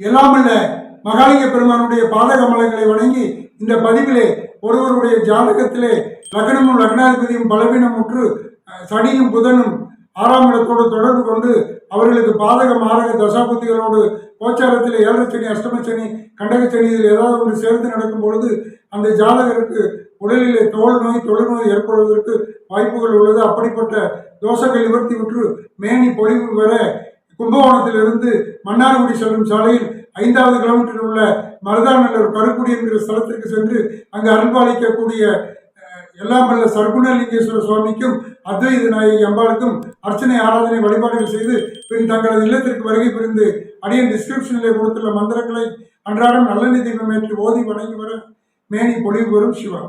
எல்லாமல்ல மகாலிங்க பெருமானுடைய பாதகமலங்களை வணங்கி இந்த பதிவிலே ஒருவருடைய ஜாதகத்திலே லக்னமும் லக்னாதிபதியும் பலவீனமுற்று சனியும் புதனும் ஆறாம் இடத்தோடு தொடர்பு கொண்டு அவர்களுக்கு பாதக மாரக தசாபுத்திகளோடு கோச்சாரத்தில் ஏழரை அஷ்டமச்சனி கண்டகச்சனி இதில் ஏதாவது ஒன்று சேர்ந்து நடக்கும் பொழுது அந்த ஜாதகருக்கு உடலிலே தோல் நோய் தொழுநோய் ஏற்படுவதற்கு வாய்ப்புகள் உள்ளது. அப்படிப்பட்ட தோஷங்கள் நிவர்த்தி விற்று மேனி பொழிவு பெற கும்பகோணத்திலிருந்து மன்னார்குடி செல்லும் சாலையில் ஐந்தாவது கிலோமீட்டரில் உள்ள மருதாநல்லூர் கருக்குடி என்கிற ஸ்தலத்திற்கு சென்று அங்கு அன்பாளிக்கக்கூடிய எல்லாம் வல்ல சர்க்குணலிங்கேஸ்வர சுவாமிக்கும் அத்வைத நாயகி அம்பாளுக்கும் அர்ச்சனை ஆராதனை வழிபாடுகள் செய்து பின் தங்களது இல்லத்திற்கு வருகை புரிந்து அடியின் டிஸ்கிரிப்ஷனிலே கொடுத்துள்ள மந்திரங்களை அன்றாடம் நல்ல தீபம் ஏற்றி ஓதி வணங்கி வர மேனி பொழிவு வரும் சிவா.